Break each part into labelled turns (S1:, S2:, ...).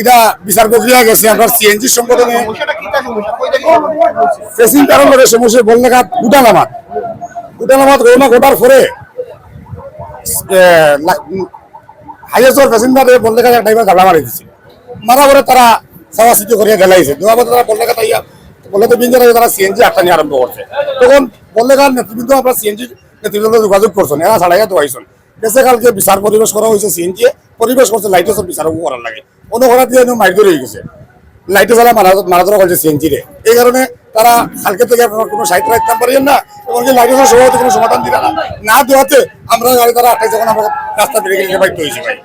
S1: এটা বিচার প্রক্রিয়া গেছে আমরা সিএনজি সংগঠনে। ফেসিং কারণ করে সমস্যা গুটানামাত ঘটনা ঘটার পরে হাইয়েস্টর প্যাসেঞ্জারে বলনেঘাট ড্রাইভার গালা মারি দিছে। মারা পরে তারা সাওয়া সিটি করিয়া গেলাইছে। দেওয়ার পরে তারা বলনেঘাট আইয়া বলে তো বিঞ্জার তারা সিএনজি আটটানি আরম্ভ করছে। তখন বলনেঘাট নেতৃবৃন্দ আমরা সিএনজি নেতৃবৃন্দ যোগাযোগ করছেন, এরা ছাড়াইয়া আইসন গেছে কালকে বিচার পরিবেশ করা হয়েছে সিএনজি পরিবেশ করছে লাইটের বিচারও করার লাগে। অনুকরা দিয়ে মাইর ধরে হয়ে গেছে। লাইটে জ্বালা মারা মারা ধরা করছে সিএনজি রে এই কারণে তারা কালকে থেকে আপনার কোনো সাহিত্য রাখতে পারেন না এবং যে লাইটের সভাপতি কোনো সমাধান দিলে না। না দেওয়াতে আমরা গাড়ি তারা আটটাই যখন আমরা রাস্তা বেরিয়ে গেলে বাধ্য হয়েছি ভাই।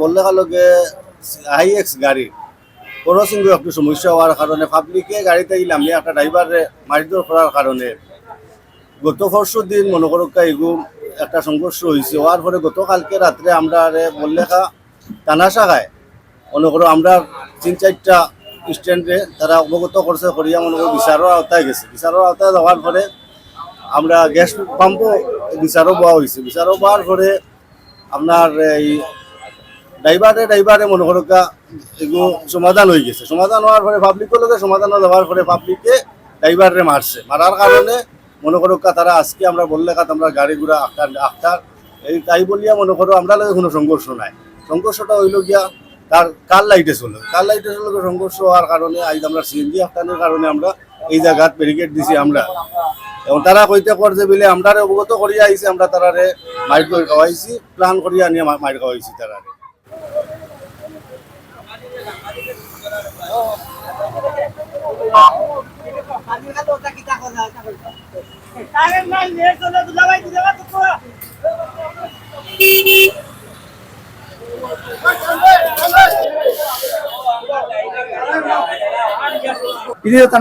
S2: বললে গেলে হাইএক্স গাড়ি, ক্রসিং একটু সমস্যা হওয়ার কারণে পাবলিকে গাড়িতে গেলাম একটা ড্রাইভারে মারিদর করার কারণে গত পরশু দিন মনে করো এগু একটা সংঘর্ষ হয়েছে হওয়ার পরে গতকালকে রাত্রে আমরা বললেখা টানা শাখায় মনে করো আমরা তিন চারটা স্ট্যান্ডে তারা অবগত করছে করিয়া মনে করো বিচারের আওতায় গেছে। বিচারের আওতায় যাওয়ার পরে আমরা গ্যাস পাম্পও বিচারও পাওয়া হয়েছে বিচারও পাওয়ার পরে আপনার এই ড্রাইভারে ড্রাইভারে মনে করো এগুলো সমাধান হয়ে গেছে। সমাধান হওয়ার পরে পাবলিকের লোকে সমাধান দেওয়ার পরে পাবলিকে ড্রাইভারে মারছে। মারার কারণে মনে করো তারা আজকে আমরা বললে কাত আমরা গাড়ি ঘোড়া আটটার আটটার এই তাই বলিয়া মনে করো আমরা কোনো সংঘর্ষ নাই। সংঘর্ষটা হইল গিয়া তার কার লাইটে চলে? কার লাইটে চলে সংঘর্ষ হওয়ার কারণে আজ আমরা সিএনজি আটটানোর কারণে আমরা এই জায়গাত ব্যারিকেড দিছি আমরা। এবং তারা কইতে করছে বলে আমরা অবগত করিয়া আইছি, আমরা তারারে মাইর করে খাওয়াইছি প্ল্যান করিয়া নিয়ে মাইর খাওয়াইছি তারারে।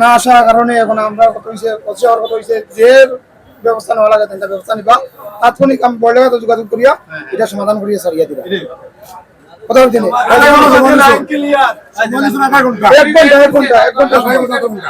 S3: না আসার কারণে এখন আমরা কত হয়েছে পঁচিশ হওয়ার কত হয়েছে যে ব্যবস্থা নেওয়া লাগে তেনটা ব্যবস্থা নিবা। তাৎক্ষণিক আমি বলে যোগাযোগ করিয়া এটা সমাধান করিয়া সারিয়া দিবা। কথা বলছি এক ঘণ্টা এক ঘণ্টা এক
S4: ঘণ্টা।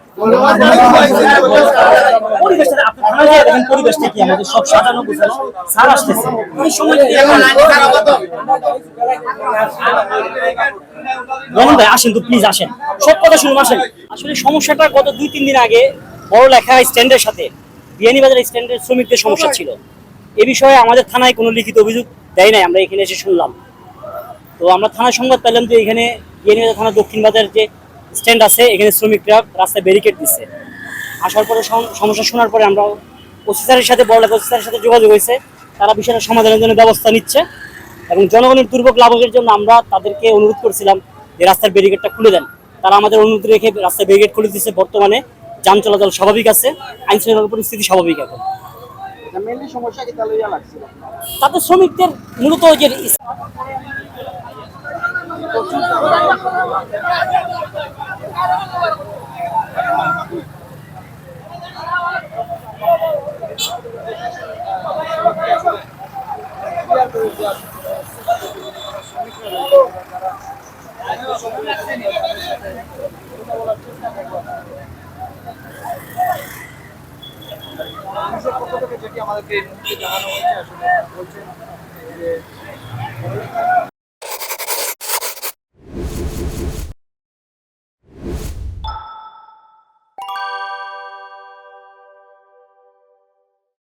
S4: সমস্যাটা গত দুই, তিন দিন আগে বড় লেখা স্ট্যান্ডের সাথে বিয়ানীবাজার স্ট্যান্ডের শ্রমিকদের সমস্যা ছিল। এ বিষয়ে আমাদের থানায় কোনো লিখিত অভিযোগ দেয় নাই, আমরা এখানে এসে শুনলাম। তো আমরা থানায় সংবাদ পেলাম যে এখানে বিয়ানীবাজার থানা দক্ষিণ বাজার যে স্ট্যান্ড আছে এখানে শ্রমিকরা রাস্তায় ব্যারিকেড দিচ্ছে আসার পরে সম- সমস্যা শোনার পরে আমরা অফিসারের সাথে বড় লেখা অফিসারের সাথে যোগাযোগ হয়েছে। তারা বিষয়টা সমাধানের জন্য ব্যবস্থা নিচ্ছে এবং জনগণের দুর্ভোগ লাভের জন্য আমরা তাদেরকে অনুরোধ করছিলাম যে রাস্তার ব্যারিকেডটা খুলে দেন। তারা আমাদের অনুরোধ রেখে রাস্তার ব্যারিকেড খুলে দিচ্ছে বর্তমানে যান চলাচল স্বাভাবিক আছে আইন শৃঙ্খলা পরিস্থিতি স্বাভাবিক এখন। তাতে শ্রমিকদের মূলত যে
S3: আমাদেরকে জানানো হয়েছে আসলে বলছেন